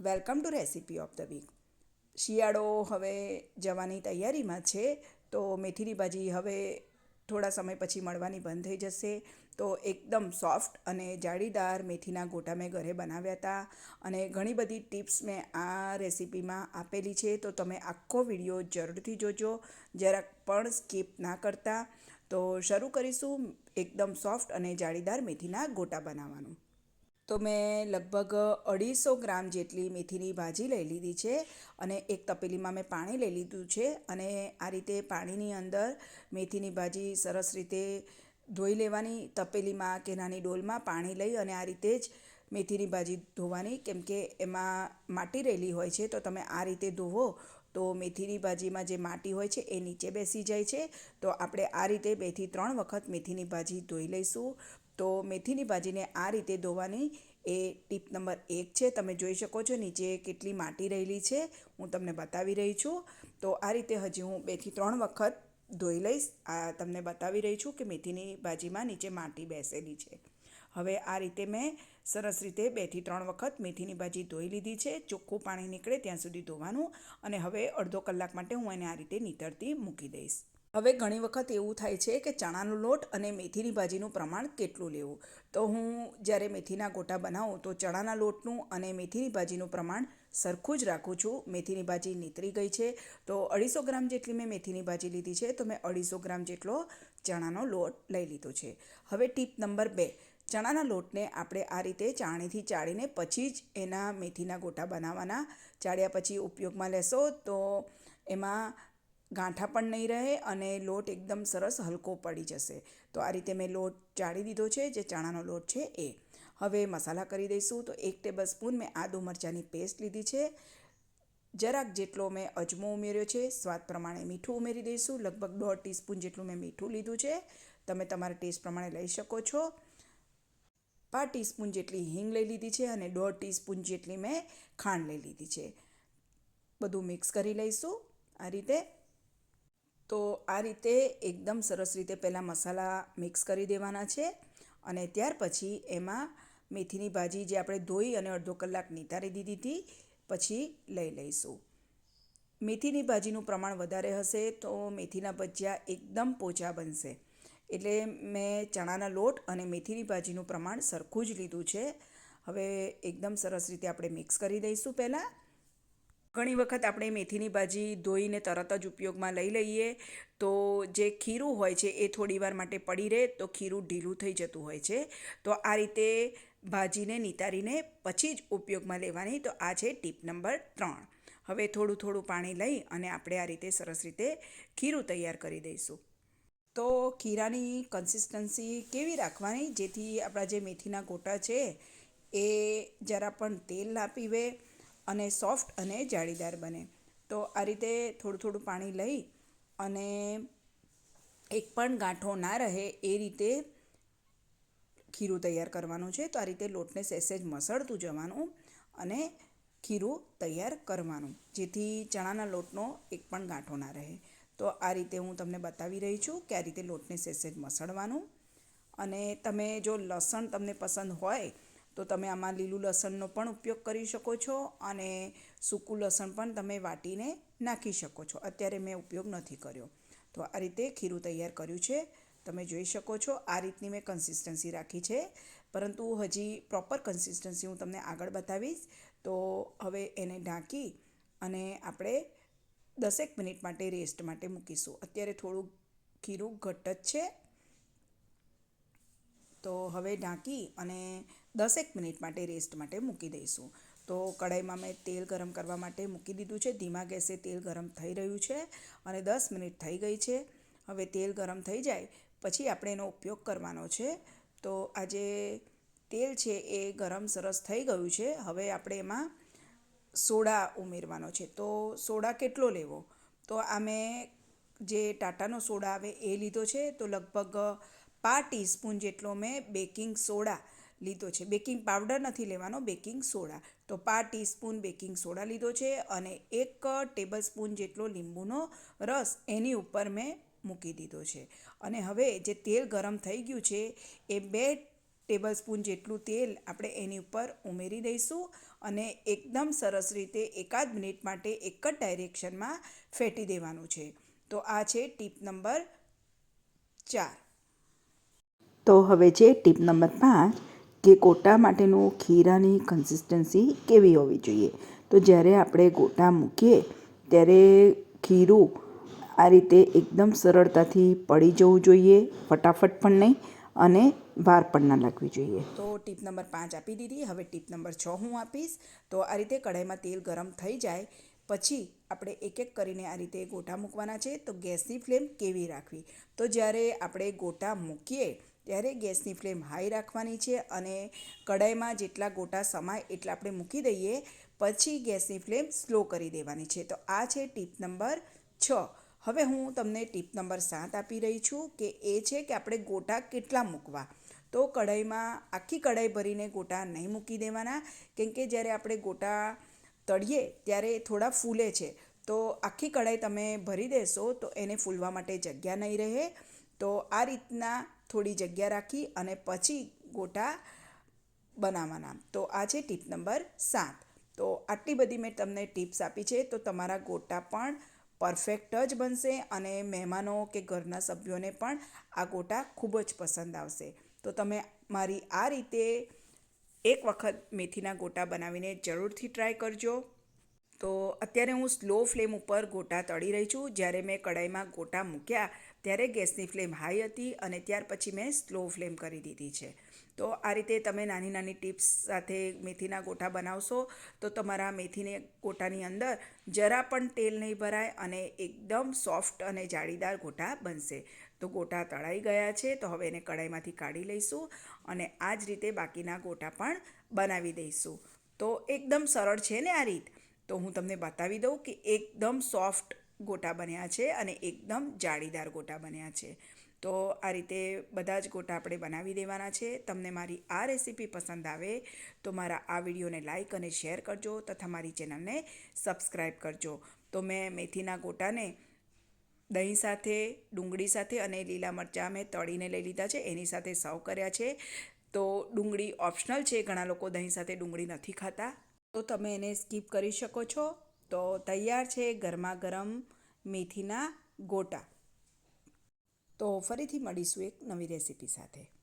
Welcome to recipe of the week. શિયાળો હવે જવાની તૈયારીમાં છે, તો મેથીની ભાજી હવે થોડા સમય પછી મળવાની બંધ થઈ જશે. તો એકદમ સોફ્ટ અને જાળીદાર મેથીના ગોટા મેં ઘરે બનાવ્યા હતા અને ઘણી બધી ટિપ્સ મેં આ રેસિપીમાં આપેલી છે. તો તમે આખો વીડિયો જરૂરથી જોજો, જરાક પણ સ્કીપ ના કરતા. તો શરૂ કરીશું એકદમ સોફ્ટ અને જાળીદાર મેથીના ગોટા બનાવવાનું. તો મેં લગભગ અઢીસો ગ્રામ જેટલી મેથીની ભાજી લઈ લીધી છે અને એક તપેલીમાં મેં પાણી લઈ લીધું છે અને આ રીતે પાણીની અંદર મેથીની ભાજી સરસ રીતે ધોઈ લેવાની, તપેલીમાં કે નાની ડોલમાં પાણી લઈ અને આ રીતે જ મેથીની ભાજી ધોવાની. કેમ કે એમાં માટી રહેલી હોય છે, તો તમે આ રીતે ધોવો તો મેથીની ભાજીમાં જે માટી હોય છે એ નીચે બેસી જાય છે. તો આપણે આ રીતે બેથી ત્રણ વખત મેથીની ભાજી ધોઈ લઈશું. તો મેથીની ભાજીને આ રીતે ધોવાની એ ટીપ નંબર એક છે. તમે જોઈ શકો છો નીચે કેટલી માટી રહેલી છે. હું તમને બતાવી રહી છું. તો આ રીતે હજી હું બેથી ત્રણ વખત ધોઈ લઈશ. આ તમને બતાવી રહી છું કે મેથીની ભાજીમાં નીચે માટી બેસેલી છે. હવે આ રીતે મેં સરસ રીતે બેથી ત્રણ વખત મેથીની ભાજી ધોઈ લીધી છે. ચોખ્ખું પાણી નીકળે ત્યાં સુધી ધોવાનું અને હવે અડધો કલાક માટે હું એને આ રીતે નીતરતી મૂકી દઈશ. હવે ઘણી વખત એવું થાય છે કે ચણાનો લોટ અને મેથીની ભાજીનું પ્રમાણ કેટલું લેવું? તો હું જ્યારે મેથીના ગોટા બનાવું તો ચણાના લોટનું અને મેથીની ભાજીનું પ્રમાણ સરખું જ રાખું છું. મેથીની ભાજી નીતરી ગઈ છે. તો અઢીસો ગ્રામ જેટલી મેં મેથીની ભાજી લીધી છે. તો મેં અઢીસો ગ્રામ જેટલો ચણાનો લોટ લઈ લીધો છે. હવે ટીપ નંબર બે. ચણાના લોટને આપણે આ રીતે ચાણીથી ચાળીને પછી જ એના મેથીના ગોટા બનાવવાના. ચાળ્યા પછી ઉપયોગમાં લેશો તો એમાં ગાંઠા પણ નહીં રહે અને લોટ એકદમ સરસ હલકો પડી જશે. તો આ રીતે મેં લોટ ચાળી દીધો છે, જે ચણાનો લોટ છે એ. હવે મસાલા કરી દઈશું. તો એક ટેબલ સ્પૂન મેં આદુ મરચાંની પેસ્ટ લીધી છે. જરાક જેટલો મેં અજમો ઉમેર્યો છે, સ્વાદ પ્રમાણે મીઠું ઉમેરી દઈશું. લગભગ દોઢ ટીસ્પૂન જેટલું મેં મીઠું લીધું છે. તમે તમારા ટેસ્ટ પ્રમાણે લઈ શકો છો. પાંચ ટીસ્પૂન જેટલી હિંગ લઈ લીધી છે અને દોઢ ટીસ્પૂન જેટલી મેં ખાંડ લઈ લીધી છે. બધું મિક્સ કરી લઈશું. આ રીતે તો આ રીતે એકદમ સરસ રીતે પહેલાં મસાલા મિક્સ કરી દેવાના છે અને ત્યાર પછી એમાં મેથીની ભાજી જે આપણે ધોઈ અને અડધો કલાક નિતારી દીધી હતી, પછી લઈ લઈશું. મેથીની ભાજીનું પ્રમાણ વધારે હશે તો મેથીના ભજીયા એકદમ પોચા બનશે. એટલે મેં ચણાના લોટ અને મેથીની ભાજીનું પ્રમાણ સરખું જ લીધું છે. હવે એકદમ સરસ રીતે આપણે મિક્સ કરી દઈશું પહેલાં. ઘણી વખત આપણે મેથીની ભાજી ધોઈને તરત જ ઉપયોગમાં લઈ લઈએ, તો જે ખીરું હોય છે એ થોડીવાર માટે પડી રહે, તો ખીરું ઢીલું થઈ જતું હોય છે. તો આ રીતે ભાજીને નિતારીને પછી જ ઉપયોગમાં લેવાની, તો આ છે ટીપ નંબર ત્રણ. હવે થોડું થોડું પાણી લઈ અને આપણે આ રીતે સરસ રીતે ખીરું તૈયાર કરી દઈશું. તો ખીરાની કન્સિસ્ટન્સી કેવી રાખવાની? જેથી આપણા જે મેથીના ગોટા છે, એ જરા પણ તેલ ના પીવે અને સોફ્ટ અને જાળીદાર બને. તો આ રીતે થોડું થોડું પાણી લઈ અને એક પણ ગાંઠો ના રહે એ રીતે ખીરું તૈયાર કરવાનું છે. તો આ રીતે લોટને સહેજ મસળતું જવાનું અને ખીરું તૈયાર કરવાનું, જેથી ચણાના લોટનો એક પણ ગાંઠો ના રહે. તો આ રીતે હું તમને બતાવી રહી છું કે આ રીતે લોટને સહેજ મસળવાનું. અને તમે જો લસણ તમને પસંદ હોય તો તમે આમાં લીલું લસણનો પણ ઉપયોગ કરી શકો છો અને સૂકું લસણ પણ તમે વાટીને નાખી શકો છો. અત્યારે મેં ઉપયોગ નથી કર્યો. તો આ રીતે ખીરું તૈયાર કર્યું છે. તમે જોઈ શકો છો, આ રીતની મેં કન્સિસ્ટન્સી રાખી છે. પરંતુ હજી પ્રોપર કન્સિસ્ટન્સી હું તમને આગળ બતાવીશ. તો હવે એને ઢાંકી અને આપણે દસેક મિનિટ માટે રેસ્ટ માટે મૂકીશું. અત્યારે થોડું ખીરું ઘટ્ટ જ છે. તો હવે ઢાંકી અને દસેક મિનિટ માટે રેસ્ટ માટે મૂકી દઈશું. તો કઢાઈમાં મેં તેલ ગરમ કરવા માટે મૂકી દીધું છે. ધીમા ગેસે તેલ ગરમ થઈ રહ્યું છે અને દસ મિનિટ થઈ ગઈ છે. હવે તેલ ગરમ થઈ જાય પછી આપણે એનો ઉપયોગ કરવાનો છે. તો આજે તેલ છે એ ગરમ સરસ થઈ ગયું છે. હવે આપણે એમાં સોડા ઉમેરવાનો છે. તો સોડા કેટલો લેવો? તો આ મેં જે ટાટાનો સોડા આવે એ લીધો છે. તો લગભગ પાંચ ટીસ્પૂન જેટલો મેં બેકિંગ સોડા લીધો છે. બેકિંગ પાવડર નથી લેવાનો, બેકિંગ સોડા. તો પાંચ ટીસ્પૂન બેકિંગ સોડા લીધો છે અને એક ટેબલ સ્પૂન જેટલો લીંબુનો રસ એની ઉપર મેં મૂકી દીધો છે. અને હવે જે તેલ ગરમ થઈ ગયું છે એ બે ટેબલ સ્પૂન જેટલું તેલ આપણે એની ઉપર ઉમેરી દઈશું અને એકદમ સરસ રીતે એકાદ મિનિટ માટે એક જ ડાયરેક્શનમાં ફેટી દેવાનું છે. તો આ છે ટીપ નંબર ચાર. તો હવે છે ટીપ નંબર પાંચ કે ગોટા માટેનું ખીરાની કન્સિસ્ટન્સી કેવી હોવી જોઈએ? તો જ્યારે આપણે ગોટા મૂકીએ, ત્યારે ખીરું આ રીતે એકદમ સરળતાથી પડી જવું જોઈએ, ફટાફટ પણ નહીં અને વાર પણ ના લાગવી જોઈએ. તો ટીપ નંબર પાંચ આપી દીધી. હવે ટીપ નંબર છ હું આપીશ. તો આ રીતે કઢાઈમાં તેલ ગરમ થઈ જાય, પછી આપણે એક એક કરીને આ રીતે ગોટા મૂકવાના છે. તો ગેસની ફ્લેમ કેવી રાખવી? તો જ્યારે આપણે ગોટા મૂકીએ ત્યારે ગેસની ફ્લેમ હાઈ રાખવાની છે અને કઢાઈમાં જેટલા ગોટા સમાય એટલા આપણે મૂકી દઈએ, પછી ગેસની ફ્લેમ સ્લો કરી દેવાની છે. તો આ છે ટીપ નંબર છ. હવે હું તમને ટીપ નંબર સાત આપી રહી છું કે એ છે કે આપણે ગોટા કેટલા મૂકવા. તો કઢાઈમાં આખી કઢાઈ ભરીને ગોટા નહીં મૂકી દેવાના, કેમ કે જ્યારે આપણે ગોટા તળીએ ત્યારે થોડા ફૂલે છે. તો આખી કઢાઈ તમે ભરી દેશો તો એને ફૂલવા માટે જગ્યા નહીં રહે. તો આ રીતના થોડી જગ્યા રાખી અને પછી ગોટા બનાવવાના. તો આ છે ટીપ નંબર સાત. તો આટલી બધી મેં તમને ટિપ્સ આપી છે, તો તમારા ગોટા પણ પરફેક્ટ જ બનશે અને મહેમાનો કે ઘરના સભ્યોને પણ આ ગોટા ખૂબ જ પસંદ આવશે. તો તમે મારી આ રીતે એક વખત મેથીના ગોટા બનાવીને જરૂરથી ટ્રાય કરજો. તો અત્યારે હું સ્લો ફ્લેમ ઉપર ગોટા તળી રહી છું. જ્યારે મેં કડાઈમાં ગોટા મૂક્યા ત્યારે ગેસની ફ્લેમ હાઈ હતી અને ત્યાર પછી મેં સ્લો ફ્લેમ કરી દીધી છે. તો આ રીતે તમે નાની નાની ટિપ્સ સાથે મેથીના ગોટા બનાવશો તો તમારા મેથીને ગોટાની અંદર જરા પણ તેલ નહીં ભરાય અને એકદમ સોફ્ટ અને જાળીદાર ગોટા બનશે. તો ગોટા તળાઈ ગયા છે તો હવે એને કઢાઈમાંથી કાઢી લઈશું અને આ જ રીતે બાકીના ગોટા પણ બનાવી દઈશું. તો એકદમ સરળ છે ને આ રીત? તો હું તમને બતાવી દઉં કે એકદમ સોફ્ટ ગોટા બન્યા છે અને એકદમ જાળીદાર ગોટા બન્યા છે. તો આ રીતે બધા જ ગોટા આપણે બનાવી દેવાના છે. તમને મારી આ રેસીપી પસંદ આવે તો મારા આ વિડીયોને લાઇક અને શેર કરજો તથા મારી ચેનલને સબસ્ક્રાઈબ કરજો. તો મેં મેથીના ગોટાને દહીં સાથે, ડુંગળી સાથે અને લીલા મરચાં મેં તળીને લઈ લીધા છે. એની સાથે સર્વ કર્યા છે. તો ડુંગળી ઓપ્શનલ છે. ઘણા લોકો દહીં સાથે ડુંગળી નથી ખાતા. તો તમે એને સ્કીપ કરી શકો છો. તો તૈયાર છે ગરમા ગરમ મેથીના ગોટા. તો ફરીથી મળીશું એક નવી રેસીપી સાથે.